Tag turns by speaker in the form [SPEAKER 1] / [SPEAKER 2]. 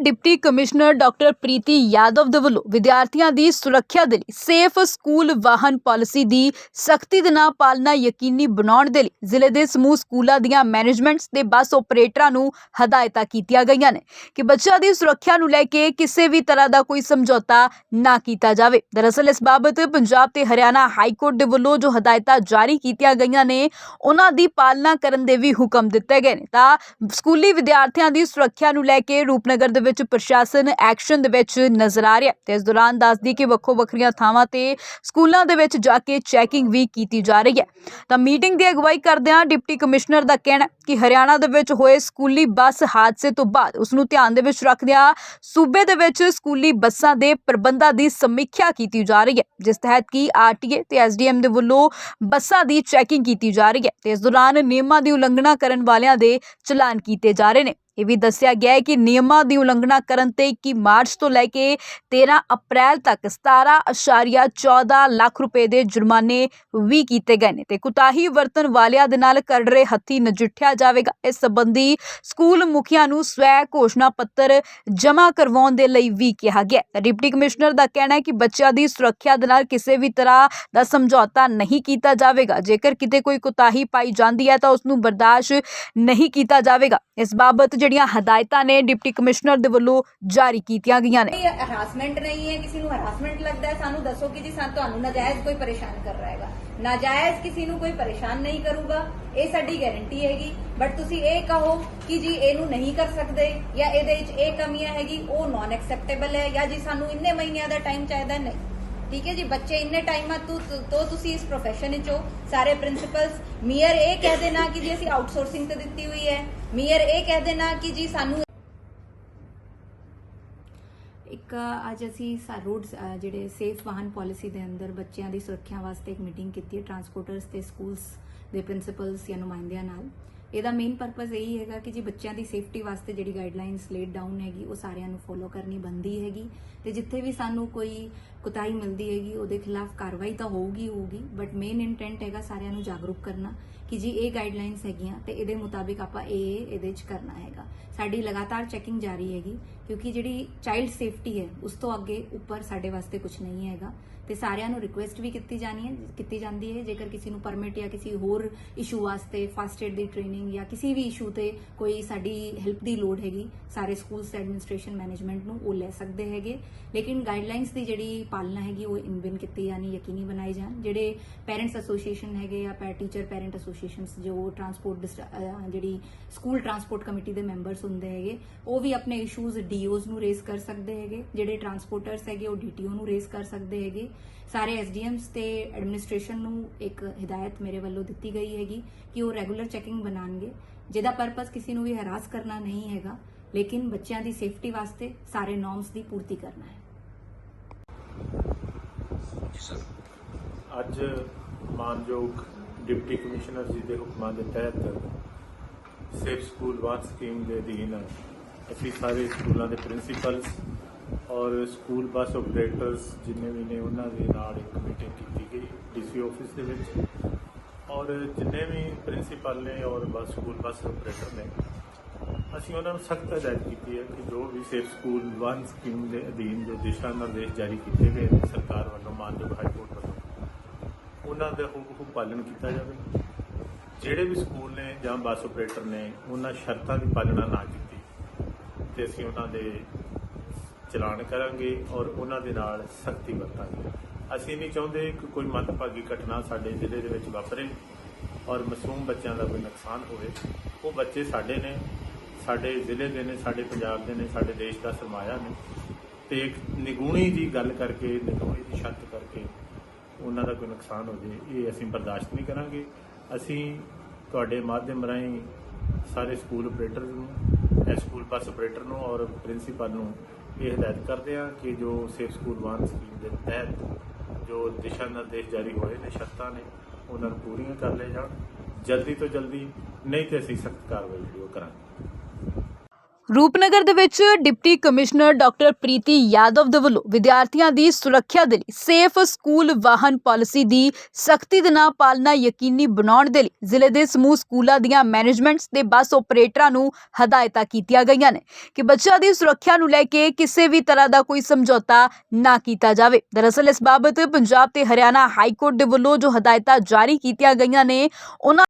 [SPEAKER 1] Deputy commissioner doctor Preeti Yadav ਦੇ ਵੱਲੋਂ ਵਿਦਿਆਰਥੀਆਂ ਦੀ ਸੁਰੱਖਿਆ ਦੇ ਲਈ ਸੇਫ ਸਕੂਲ ਵਾਹਨ ਪਾਲਿਸੀ ਦੀ ਸਖਤੀ ਦੇ ਨਾਲ ਪਾਲਣਾ ਯਕੀਨੀ ਬਣਾਉਣ ਦੇ ਲਈ ਜ਼ਿਲ੍ਹੇ ਦੇ ਸਮੂਹ ਸਕੂਲਾਂ ਦੀਆਂ ਮੈਨੇਜਮੈਂਟਸ ਤੇ ਬੱਸ ਆਪਰੇਟਰਾਂ ਨੂੰ ਹਦਾਇਤਾਂ ਕੀਤੀਆਂ ਗਈਆਂ ਨੇ ਕਿ ਬੱਚਿਆਂ ਦੀ ਸੁਰੱਖਿਆ ਨੂੰ ਲੈ ਕੇ ਕਿਸੇ ਵੀ ਤਰ੍ਹਾਂ ਦਾ ਕੋਈ ਸਮਝੌਤਾ ਨਾ ਕੀਤਾ ਜਾਵੇ। ਦਰਅਸਲ, ਇਸ ਬਾਬਤ ਪੰਜਾਬ ਤੇ ਹਰਿਆਣਾ ਹਾਈ ਕੋਰਟ ਦੇ ਵੱਲੋਂ ਜੋ ਹਦਾਇਤਾਂ ਜਾਰੀ ਕੀਤੀਆਂ ਗਈਆਂ ਨੇ, ਉਹਨਾਂ ਦੀ ਪਾਲਣਾ ਕਰਨ ਦੇ ਵੀ ਹੁਕਮ ਦਿੱਤੇ ਗਏ ਨੇ। ਤਾਂ ਸਕੂਲੀ ਵਿਦਿਆਰਥੀਆਂ ਦੀ ਸੁਰੱਖਿਆ ਨੂੰ ਲੈ ਕੇ ਰੂਪਨਗਰ ਦੇ ਵਿੱਚ ਪ੍ਰਸ਼ਾਸਨ ਐਕਸ਼ਨ ਦੇ ਵਿੱਚ ਨਜ਼ਰ ਆ ਰਿਹਾ ਤੇ ਇਸ ਦੌਰਾਨ ਦੱਸਦੀ ਕਿ ਵੱਖੋ ਵੱਖਰੀਆਂ ਥਾਵਾਂ ਤੇ ਸਕੂਲਾਂ ਦੇ ਵਿੱਚ ਜਾ ਕੇ ਚੈਕਿੰਗ ਵੀ ਕੀਤੀ ਜਾ ਰਹੀ ਹੈ। ਤਾਂ ਮੀਟਿੰਗ ਦੀ ਅਗਵਾਈ ਕਰਦਿਆਂ ਡਿਪਟੀ ਕਮਿਸ਼ਨਰ ਦਾ ਕਹਿਣਾ ਕਿ ਹਰਿਆਣਾ ਦੇ ਵਿੱਚ ਹੋਏ ਸਕੂਲੀ ਬੱਸ ਹਾਦਸੇ ਤੋਂ ਬਾਅਦ ਉਸ ਨੂੰ ਧਿਆਨ ਦੇ ਵਿੱਚ ਰੱਖਦਿਆਂ ਸੂਬੇ ਦੇ ਵਿੱਚ ਸਕੂਲੀ ਬੱਸਾਂ ਦੇ ਪ੍ਰਬੰਧਾਂ ਦੀ ਸਮੀਖਿਆ ਕੀਤੀ ਜਾ ਰਹੀ ਹੈ, ਜਿਸ ਤਹਿਤ ਕਿ ਆਰਟੀਏ ਤੇ ਐਸਡੀਐਮ ਦੇ ਵੱਲੋਂ ਬੱਸਾਂ ਦੀ ਚੈਕਿੰਗ ਕੀਤੀ ਜਾ ਰਹੀ ਹੈ ਤੇ ਇਸ ਦੌਰਾਨ ਨਿਯਮਾਂ ਦੀ ਉਲੰਘਣਾ ਕਰਨ ਵਾਲਿਆਂ ਦੇ ਚਲਾਨ ਕੀਤੇ ਜਾ ਰਹੇ ਨੇ। ਇਹ ਵੀ ਦੱਸਿਆ ਗਿਆ ਹੈ ਕਿ ਨਿਯਮਾਂ ਦੀ ਉਲੰਘਣਾ ਕਰਨ ਤੇ 21 ਮਾਰਚ ਤੋਂ ਲੈ ਕੇ 13 ਅਪ੍ਰੈਲ ਤੱਕ 17.14 ਲੱਖ ਰੁਪਏ ਦੇ ਜੁਰਮਾਨੇ ਵੀ ਕੀਤੇ ਗਏ ਨੇ ਤੇ ਕੁਤਾਹੀ ਵਰਤਣ ਵਾਲਿਆਂ ਦੇ ਨਾਲ ਕਰ ਰਹੇ ਹੱਥੀ ਨਜਿੱਠਿਆ ਜਾਵੇਗਾ। ਇਸ ਸੰਬੰਧੀ ਸਕੂਲ ਮੁਖੀਆਂ ਨੂੰ ਸਵੈ ਘੋਸ਼ਣਾ ਪੱਤਰ ਜਮ੍ਹਾਂ ਕਰਵਾਉਣ ਦੇ ਲਈ ਵੀ ਕਿਹਾ ਗਿਆ ਹੈ। ਡਿਪਟੀ ਕਮਿਸ਼ਨਰ ਦਾ ਕਹਿਣਾ ਹੈ ਕਿ ਬੱਚਿਆਂ ਦੀ ਸੁਰੱਖਿਆ ਦੇ ਨਾਲ ਕਿਸੇ ਵੀ ਤਰ੍ਹਾਂ ਦਾ ਸਮਝੌਤਾ ਨਹੀਂ ਕੀਤਾ ਜਾਵੇਗਾ। ਜੇਕਰ ਕਿਤੇ ਕੋਈ ਕੁਤਾਹੀ ਪਾਈ ਜਾਂਦੀ ਹੈ ਤਾਂ ਉਸ ਨੂੰ ਬਰਦਾਸ਼ਤ ਨਹੀਂ ਕੀਤਾ ਜਾਵੇਗਾ। ਇਸ ਬਾਬਤ ਜਿਹੜੀਆਂ ਹਦਾਇਤਾਂ ਨੇ ਡਿਪਟੀ ਕਮਿਸ਼ਨਰ ਦੇ ਵੱਲੋਂ ਜਾਰੀ ਕੀਤੀਆਂ ਗਈਆਂ ਨੇ।
[SPEAKER 2] ਹਰਾਸਮੈਂਟ ਨਹੀਂ ਹੈ, ਕਿਸੇ ਨੂੰ ਹਰਾਸਮੈਂਟ ਲੱਗਦਾ ਹੈ, ਸਾਨੂੰ ਦੱਸੋ ਕਿ ਜੀ, ਸਾਨੂੰ ਤੁਹਾਨੂੰ ਨਾਜਾਇਜ਼ ਕੋਈ ਪਰੇਸ਼ਾਨ ਕਰ ਰਿਹਾ ਹੈਗਾ। ਨਾਜਾਇਜ਼ ਕਿਸੇ ਨੂੰ ਕੋਈ ਪਰੇਸ਼ਾਨ ਨਹੀਂ ਕਰੂਗਾ, ਇਹ ਸਾਡੀ ਗਾਰੰਟੀ ਹੈਗੀ। ਬਟ ਤੁਸੀਂ ਇਹ ਕਹੋ ਕਿ ਜੀ, ਇਹਨੂੰ ਨਹੀਂ ਕਰ ਸਕਦੇ ਜਾਂ ਇਹਦੇ ਵਿੱਚ ਇਹ ਕਮੀਆਂ ਹੈਗੀ, ਉਹ ਨਾਨ ਐਕਸੈਪਟੇਬਲ ਹੈ ਜਾਂ ਜੀ, ਸਾਨੂੰ ਇੰਨੇ ਮਹੀਨਿਆਂ ਦਾ ਟਾਈਮ ਚਾਹੀਦਾ ਨਹੀਂ। ਠੀਕ ਹੈ ਜੀ, ਬੱਚੇ ਇੰਨੇ ਟਾਈਮਾਂ ਤੋਂ ਤੋਂ ਤੁਸੀਂ ਇਸ profession ਵਿੱਚ ਹੋ। ਸਾਰੇ ਪ੍ਰਿੰਸੀਪਲਸ ਮੀਅਰ ਇਹ ਕਹਿ ਦੇਣਾ ਕਿ ਜੀ ਅਸੀਂ ਆਊਟਸੋਰਸਿੰਗ ਤੇ ਦਿੱਤੀ ਹੋਈ ਹੈ। ਮੀਅਰ ਇਹ ਕਹਿ ਦੇਣਾ ਕਿ ਜੀ ਸਾਨੂੰ
[SPEAKER 3] ਇੱਕ, ਅੱਜ ਅਸੀਂ ਰੋਡ ਜਿਹੜੇ ਸੇਫ ਵਾਹਨ ਪਾਲਿਸੀ ਦੇ ਅੰਦਰ ਬੱਚਿਆਂ ਦੀ ਸੁਰੱਖਿਆ ਵਾਸਤੇ ਇੱਕ ਮੀਟਿੰਗ ਕੀਤੀ ਹੈ ਟਰਾਂਸਪੋਰਟਰਸ ਤੇ ਸਕੂਲਸ ਦੇ ਪ੍ਰਿੰਸੀਪਲਸ ਜਾਂ ਨੁਮਾਇੰਦਿਆਂ ਨਾਲ। ਇਹਦਾ ਮੇਨ ਪਰਪਸ ਇਹੀ ਹੈਗਾ ਕਿ ਜੀ ਬੱਚਿਆਂ ਦੀ ਸੇਫਟੀ ਵਾਸਤੇ ਜਿਹੜੀ ਗਾਈਡਲਾਈਨਸ ਲੇਡ ਡਾਊਨ ਹੈਗੀ, ਉਹ ਸਾਰਿਆਂ ਨੂੰ ਫੋਲੋ ਕਰਨੀ ਬੰਦੀ ਹੈਗੀ। ਤੇ ਜਿੱਥੇ ਵੀ ਸਾਨੂੰ ਕੋਈ ਕੁਤਾਹੀ ਮਿਲਦੀ ਹੈਗੀ, ਉਹਦੇ ਖਿਲਾਫ ਕਾਰਵਾਈ ਤਾਂ ਹੋਊਗੀ ਹੋਊਗੀ ਬਟ ਮੇਨ ਇੰਟੈਂਟ ਹੈਗਾ ਸਾਰਿਆਂ ਨੂੰ ਜਾਗਰੂਕ ਕਰਨਾ। ਕਿ ਜੀ ਇਹ ਗਾਈਡਲਾਈਨਸ ਹੈਗੀਆਂ ਤੇ ਇਹਦੇ ਮੁਤਾਬਿਕ ਆਪਾਂ ਇਹ ਇਹਦੇ ਵਿੱਚ ਕਰਨਾ ਹੈਗਾ। ਸਾਡੀ ਲਗਾਤਾਰ ਚੈਕਿੰਗ ਜਾਰੀ ਹੈਗੀ, ਕਿਉਂਕਿ ਜਿਹੜੀ ਚਾਈਲਡ ਸੇਫਟੀ ਹੈ, ਉਸ ਤੋਂ ਅੱਗੇ ਉੱਪਰ ਸਾਡੇ ਵਾਸਤੇ ਕੁਝ ਨਹੀਂ ਹੈਗਾ। ਤੇ ਸਾਰਿਆਂ ਨੂੰ ਰਿਕੁਐਸਟ ਵੀ ਕੀਤੀ ਜਾਣੀ ਹੈ, ਕੀਤੀ ਜਾਂਦੀ ਹੈ। ਜੇਕਰ ਕਿਸੇ ਨੂੰ ਪਰਮਿਟ ਜਾਂ ਕਿਸੇ ਹੋਰ ਇਸ਼ੂ ਵਾਸਤੇ ਫਸਟ ਏਡ ਦੀ ਟ੍ਰੇਨਿੰਗ ਜਾਂ ਕਿਸੇ ਵੀ ਇਸ਼ੂ ਤੇ ਕੋਈ ਸਾਡੀ ਹੈਲਪ ਦੀ ਲੋੜ ਹੈਗੀ, ਸਾਰੇ ਸਕੂਲਸ ਐਡਮਿਨਿਸਟ੍ਰੇਸ਼ਨ ਮੈਨੇਜਮੈਂਟ ਨੂੰ ਉਹ ਲੈ ਸਕਦੇ ਹੈਗੇ। ਲੇਕਿਨ ਗਾਈਡਲਾਈਨਸ ਦੀ ਜਿਹੜੀ ਪਾਲਣਾ ਹੈਗੀ, ਉਹ ਇਨਵਿਨ ਕੀਤੀ ਜਾਣੀ, ਯਕੀਨੀ ਬਣਾਈ ਜਾਣ। ਜਿਹੜੇ ਪੇਰੈਂਟਸ ਐਸੋਸੀਏਸ਼ਨ ਹੈਗੇ ਜਾਂ ਪੈ ਟੀਚਰ ਪੇਰੈਂਟ ਪੈਰੈਂਟ ਐਸੋਸੀਏਸ਼ਨਸ ਜੋ ਟਰਾਂਸਪੋਰਟ ਜਿਹੜੀ ਸਕੂਲ ਟਰਾਂਸਪੋਰਟ ਕਮੇਟੀ ਦੇ ਮੈਂਬਰਸ ਹੁੰਦੇ ਹੈਗੇ ਉਹ ਵੀ ਆਪਣੇ ਇਸ਼ੂਜ਼ ਡੀਓਜ਼ ਨੂੰ ਰੇਜ਼ ਕਰ ਸਕਦੇ ਹੈਗੇ ਜਿਹੜੇ ਟਰਾਂਸਪੋਰਟਰਸ ਹੈਗੇ ਉਹ ਡੀਟੀਓ ਨੂੰ ਰੇਜ਼ ਕਰ ਸਕਦੇ ਹੈਗੇ। ਸਾਰੇ ਐਸਡੀਐਮਸ ਤੇ ਐਡਮਿਨਿਸਟ੍ਰੇਸ਼ਨ ਨੂੰ ਇੱਕ ਹਦਾਇਤ ਮੇਰੇ ਵੱਲੋਂ ਦਿੱਤੀ ਗਈ ਹੈਗੀ ਕਿ ਉਹ ਰੈਗੂਲਰ ਚੈਕਿੰਗ ਬਣਾਣਗੇ ਜਿਹਦਾ ਪਰਪਸ ਕਿਸੇ ਨੂੰ ਵੀ ਹਰਾਸ ਕਰਨਾ ਨਹੀਂ ਹੈਗਾ ਲੇਕਿਨ ਬੱਚਿਆਂ ਦੀ ਸੇਫਟੀ ਵਾਸਤੇ ਸਾਰੇ ਨੋਰਮਸ ਦੀ ਪੂਰਤੀ ਕਰਨਾ ਹੈ।
[SPEAKER 4] ਅੱਜ ਮਾਨਯੋਗ ਡਿਪਟੀ ਕਮਿਸ਼ਨਰ ਜੀ ਦੇ ਹੁਕਮਾਂ ਦੇ ਤਹਿਤ ਸੇਫ ਸਕੂਲ ਵਾਰ ਸਕੀਮ ਦੇ ਅਧੀਨ ਅਸੀਂ ਸਾਰੇ ਸਕੂਲਾਂ ਦੇ ਪ੍ਰਿੰਸੀਪਲਸ ਔਰ ਸਕੂਲ ਬੱਸ ਆਪਰੇਟਰਸ ਜਿੰਨੇ ਵੀ ਨੇ ਉਹਨਾਂ ਦੇ ਨਾਲ ਇੱਕ ਮੀਟਿੰਗ ਕੀਤੀ ਗਈ ਡੀਸੀ ਆਫਿਸ ਦੇ ਵਿੱਚ। ਔਰ ਜਿੰਨੇ ਵੀ ਪ੍ਰਿੰਸੀਪਲ ਨੇ ਔਰ ਬੱਸ ਸਕੂਲ ਬੱਸ ਆਪਰੇਟਰ ਨੇ, ਅਸੀਂ ਉਹਨਾਂ ਨੂੰ ਸਖਤ ਹਦਾਇਤ ਕੀਤੀ ਹੈ ਕਿ ਜੋ ਵੀ ਸੇਫ ਸਕੂਲ ਵਨ ਸਕੀਮ ਦੇ ਅਧੀਨ ਜੋ ਦਿਸ਼ਾ ਨਿਰਦੇਸ਼ ਜਾਰੀ ਕੀਤੇ ਗਏ ਨੇ, ਸਰਕਾਰ ਵੱਲੋਂ ਮਾਨਯੋਗ ਹਾਈ ਉਹਨਾਂ ਦਾ ਹੁਕਮ ਪਾਲਣ ਕੀਤਾ ਜਾਵੇ। ਜਿਹੜੇ ਵੀ ਸਕੂਲ ਨੇ ਜਾਂ ਬੱਸ ਆਪਰੇਟਰ ਨੇ, ਉਹਨਾਂ ਸ਼ਰਤਾਂ ਦੀ ਪਾਲਣਾ ਨਾ ਕੀਤੀ। ਤੇ ਅਸੀਂ ਉਹਨਾਂ ਦੇ ਚਲਾਨ ਕਰਾਂਗੇ ਔਰ ਉਹਨਾਂ ਦੇ ਨਾਲ ਸਖਤੀ ਵਰਤਾਂਗੇ। ਅਸੀਂ ਨਹੀਂ ਚਾਹੁੰਦੇ ਕਿ ਕੋਈ ਮੰਦਭਾਗੀ ਘਟਨਾ ਸਾਡੇ ਜ਼ਿਲ੍ਹੇ ਦੇ ਵਿੱਚ ਵਾਪਰੇ ਔਰ ਮਾਸੂਮ ਬੱਚਿਆਂ ਦਾ ਕੋਈ ਨੁਕਸਾਨ ਹੋਵੇ। ਉਹ ਬੱਚੇ ਸਾਡੇ ਨੇ, ਸਾਡੇ ਜ਼ਿਲ੍ਹੇ ਦੇ ਨੇ, ਸਾਡੇ ਪੰਜਾਬ ਦੇ ਨੇ, ਸਾਡੇ ਦੇਸ਼ ਦਾ ਸਰਮਾਇਆ ਨੇ। ਤੇ ਇੱਕ ਨਿਗੂਣੀ ਜੀ ਗੱਲ ਕਰਕੇ, ਨਿਗੂਣੀ ਦੀ ਸ਼ਰਤ ਕਰਕੇ ਉਹਨਾਂ ਦਾ ਕੋਈ ਨੁਕਸਾਨ ਹੋ ਜੇ, ਇਹ ਅਸੀਂ ਬਰਦਾਸ਼ਤ ਨਹੀਂ ਕਰਾਂਗੇ। ਅਸੀਂ ਤੁਹਾਡੇ ਮਾਧਿਅਮ ਰਾਹੀਂ ਸਾਰੇ ਸਕੂਲ ਆਪਰੇਟਰ ਨੂੰ, ਇਹ ਸਕੂਲ ਬੱਸ ਆਪਰੇਟਰ ਨੂੰ ਔਰ ਪ੍ਰਿੰਸੀਪਲ ਨੂੰ ਇਹ ਹਦਾਇਤ ਕਰਦੇ ਹਾਂ ਕਿ ਜੋ ਸੇਫ ਸਕੂਲ ਵਾਨ ਸਕੀਮ ਦੇ ਤਹਿਤ ਜੋ ਦਿਸ਼ਾ ਨਿਰਦੇਸ਼ ਜਾਰੀ ਹੋਏ ਨੇ, ਸ਼ਰਤਾਂ ਨੇ, ਉਹਨਾਂ ਨੂੰ ਪੂਰੀਆਂ ਕਰ ਲਏ ਜਾਣ। ਜਲਦੀ ਤੋਂ ਜਲਦੀ ਨਹੀਂ ਤੇ ਅਸੀਂ ਸਖਤ ਕਾਰਵਾਈ ਜਿਹੜੀ ਉਹ ਕਰਾਂਗੇ।
[SPEAKER 1] ਰੂਪਨਗਰ ਦੇ ਵਿੱਚ deputy commissioner doctor Preeti Yadav ਦੇ ਵੱਲੋਂ ਵਿਦਿਆਰਥੀਆਂ ਦੀ ਸੁਰੱਖਿਆ ਦੇ ਲਈ ਸੇਫ ਸਕੂਲ ਵਾਹਨ ਪਾਲਿਸੀ ਦੀ ਸਖਤੀ ਦੇ ਨਾਲ ਪਾਲਣਾ ਯਕੀਨੀ ਬਣਾਉਣ ਦੇ ਲਈ ਜ਼ਿਲ੍ਹੇ ਦੇ ਸਮੂਹ ਸਕੂਲਾਂ ਦੀਆਂ ਮੈਨੇਜਮੈਂਟਸ ਤੇ ਬੱਸ ਆਪਰੇਟਰਾਂ ਨੂੰ ਹਦਾਇਤਾਂ ਕੀਤੀਆਂ ਗਈਆਂ ਨੇ ਕਿ ਬੱਚਿਆਂ ਦੀ ਸੁਰੱਖਿਆ ਨੂੰ ਲੈ ਕੇ ਕਿਸੇ ਵੀ ਤਰ੍ਹਾਂ ਦਾ ਕੋਈ ਸਮਝੌਤਾ ਨਾ ਕੀਤਾ ਜਾਵੇ। ਦਰਅਸਲ ਇਸ ਬਾਬਤ ਪੰਜਾਬ ਤੇ ਹਰਿਆਣਾ ਹਾਈ ਕੋਰਟ ਦੇ ਵੱਲੋਂ ਜੋ ਹਦਾਇਤਾਂ ਜਾਰੀ ਕੀਤੀਆਂ ਗਈਆਂ ਨੇ, ਉਹਨਾਂ